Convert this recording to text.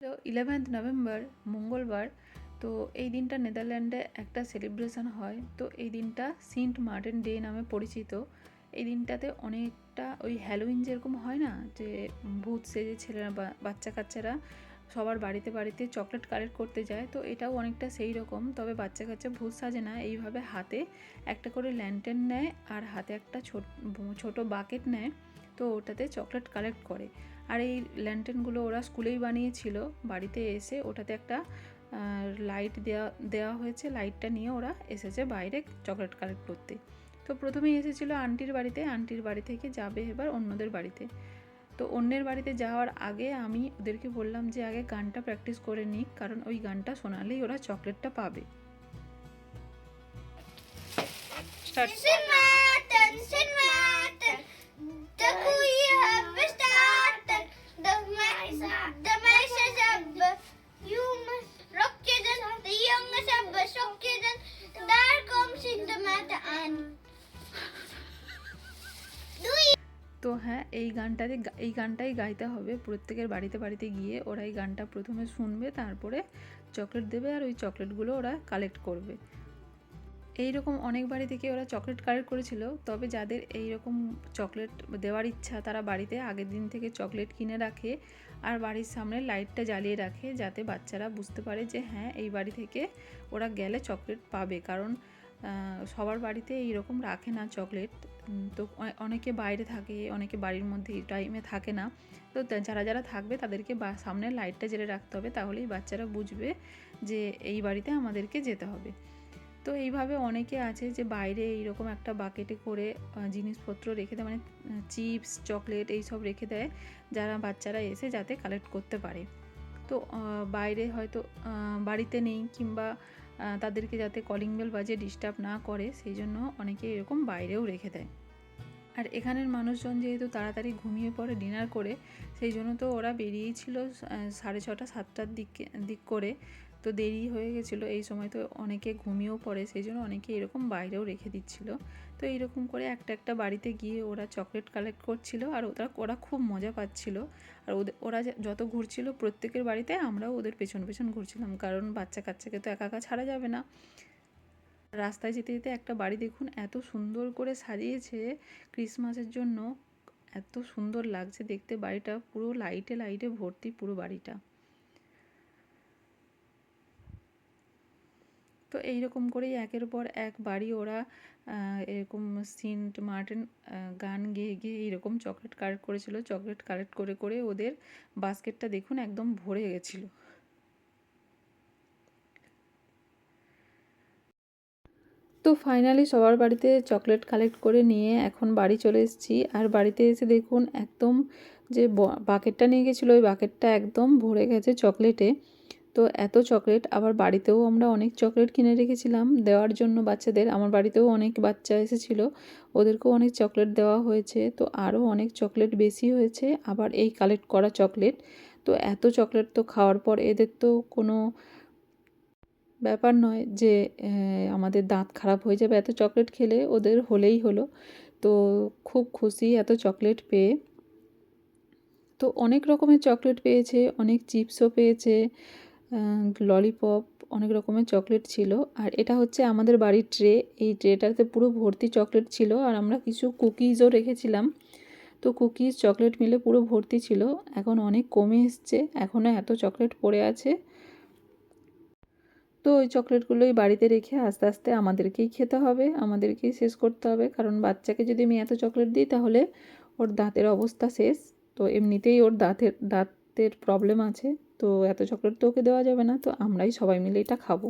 তো eleventh November মঙ্গলবার, তো এই দিনটা নেদারল্যান্ডে একটা সেলিব্রেশন হয়। তো এই দিনটা সিন্ট মার্টিন ডে নামে পরিচিত। এই দিনটাতে অনেকটা ওই হ্যালোইন যেরকম হয় না, যে ভূত সেজে ছেলেরা বাচ্চা কাচ্চারা সবার বাড়িতে বাড়িতে চকলেট কালেক্ট করতে যায়, তো এটাও অনেকটা সেই রকম। তবে বাচ্চা কাচ্চা ভূত সাজে না, এইভাবে হাতে একটা করে ল্যান্টেন নেয় আর হাতে একটা ছোট ছোট বাকেট নেয়, তো ওটাতে চকলেট কালেক্ট করে। আর এই ল্যান্টেনগুলো ওরা স্কুলেই বানিয়েছিল, বাড়িতে এসে ওটাতে একটা লাইট দেওয়া দেওয়া হয়েছে লাইটটা নিয়ে ওরা এসেছে বাইরে চকলেট কালেক্ট করতে। তো প্রথমেই এসেছিল আন্টির বাড়িতে, আন্টির বাড়ি থেকে যাবে এবার অন্যদের বাড়িতে। তো অন্যের বাড়িতে যাওয়ার আগে আমি ওদেরকে বললাম যে আগে গানটা প্র্যাকটিস করে নিক, কারণ ওই গানটা শোনালেই ওরা চকলেটটা পাবে। তো হ্যাঁ এই গানটাতে এই গানটাই গাইতে হবে। প্রত্যেকের বাড়িতে বাড়িতে গিয়ে ওরা এই গানটা প্রথমে শুনবে, তারপরে চকলেট দেবে আর ওই চকলেটগুলো ওরা কালেক্ট করবে। এই রকম অনেক বাড়ি থেকে ওরা চকলেট কালেক্ট করেছিল, তবে যাদের এই রকম চকলেট দেওয়ার ইচ্ছা, তারা বাড়িতে আগের দিন থেকে চকলেট কিনে রাখে আর বাড়ির সামনে লাইটটা জ্বালিয়ে রাখে, যাতে বাচ্চারা বুঝতে পারে যে হ্যাঁ এই বাড়ি থেকে ওরা গেলে চকলেট পাবে। কারণ সবার বাড়িতে এইরকম রাখে না চকলেট। তো অনেকে বাইরে থাকে, অনেকে বাড়ির মধ্যে এই টাইমে থাকে না। তো যারা যারা থাকবে তাদেরকে বা সামনে লাইটটা জেলে রাখতে হবে, তাহলেই বাচ্চারা বুঝবে যে এই বাড়িতে আমাদেরকে যেতে হবে। তো এইভাবে অনেকে আছে যে বাইরে এইরকম একটা বাকেটে করে জিনিসপত্র রেখে দেয় মানে চিপস চকলেট এইসব রেখে দেয়, যারা বাচ্চারা এসে যাতে কালেক্ট করতে পারে। তো বাইরে হয়তো বাড়িতে নেই কিংবা তাদেরকে যাতে কলিং বেল বাজে ডিস্টার্ব না করে, সেই জন্য অনেকে এরকম বাইরেও রেখে দেয়। আর এখানের মানুষজন যেহেতু তাড়াতাড়ি ঘুমিয়ে পড়ে ডিনার করে, সেই জন্য তো ওরা বেরিয়েই ছিল সাড়ে ছটা, সাতটার দিক দিক করে। তো দেরি হয়ে গেছিল, এই সময় তো অনেকে ঘুমিয়েও পড়ে, সেই জন্য অনেকে এরকম বাইরেও রেখে দিচ্ছিল। তো এইরকম করে একটা একটা বাড়িতে গিয়ে ওরা চকলেট কালেক্ট করছিল, আর ওরা ওরা খুব মজা পাচ্ছিল। আর ওদের ওরা যত ঘুরছিল প্রত্যেকের বাড়িতে, আমরাও ওদের পেছন পেছন ঘুরছিলাম, কারণ বাচ্চা কাচ্চাকে তো একা একা ছাড়া যাবে না। রাস্তায় যেতে যেতে একটা বাড়ি দেখুন, এত সুন্দর করে সাজিয়েছে ক্রিসমাসের জন্য, এত সুন্দর লাগছে দেখতে, বাড়িটা পুরো লাইটে লাইটে ভর্তি পুরো বাড়িটা। তো এইরকম করেই একের পর এক বাড়ি ওরা এরকম সিন্ট মার্টিন গান গেয়ে গেয়ে এইরকম চকলেট কালেক্ট করেছিল। চকলেট কালেক্ট করে করে ওদের বাস্কেটটা দেখুন একদম ভরে গেছিল। তো ফাইনালি সবার বাড়িতে চকলেট কালেক্ট করে নিয়ে এখন বাড়ি চলে এসেছি। আর বাড়িতে এসে দেখুন একদম যে বাকেটটা নিয়ে গেছিল, ওই বাকেটটা একদম ভরে গেছে চকলেটে। তো এত চকলেট, আবার বাড়িতেও আমরা অনেক চকলেট কিনে রেখেছিলাম দেওয়ার জন্য বাচ্চাদের। আমার বাড়িতেও অনেক বাচ্চা এসেছিল, ওদেরকেও অনেক চকলেট দেওয়া হয়েছে। তো আরও অনেক চকলেট বেশি হয়েছে, আবার এই কালেক্ট করা চকলেট। তো এত চকলেট তো খাওয়ার পর এদের তো কোনো ব্যাপার নয় যে আমাদের দাঁত খারাপ হয়ে যাবে এত চকলেট খেলে, ওদের হলেই হলো। তো খুব খুশি এত চকলেট পেয়ে। তো অনেক রকমের চকলেট পেয়েছে, অনেক চিপসও পেয়েছে। ললিপপ অনেক রকমের চকলেট ছিল। আর এটা হচ্ছে আমাদের বাড়ির ট্রে এই ট্রেটাতে পুরো ভর্তি চকলেট ছিল। আর আমরা কিছু কুকিজও রেখেছিলাম। তো কুকিজ চকলেট মিলে পুরো ভর্তি ছিল। এখন অনেক কমে এসছে। এখনও এত চকলেট পড়ে আছে। তো ওই চকলেটগুলোই বাড়িতে রেখে আস্তে আস্তে আমাদেরকেই খেতে হবে। আমাদেরকেই শেষ করতে হবে। কারণ বাচ্চাকে যদি আমি এত চকলেট দিই, তাহলে ওর দাঁতের অবস্থা শেষ। তো এমনিতেই ওর দাঁতের দাঁতের প্রবলেম আছে। তো এত চকলেট তো ওকে দেওয়া যাবে না তো আমরাই সবাই মিলে এটা খাব।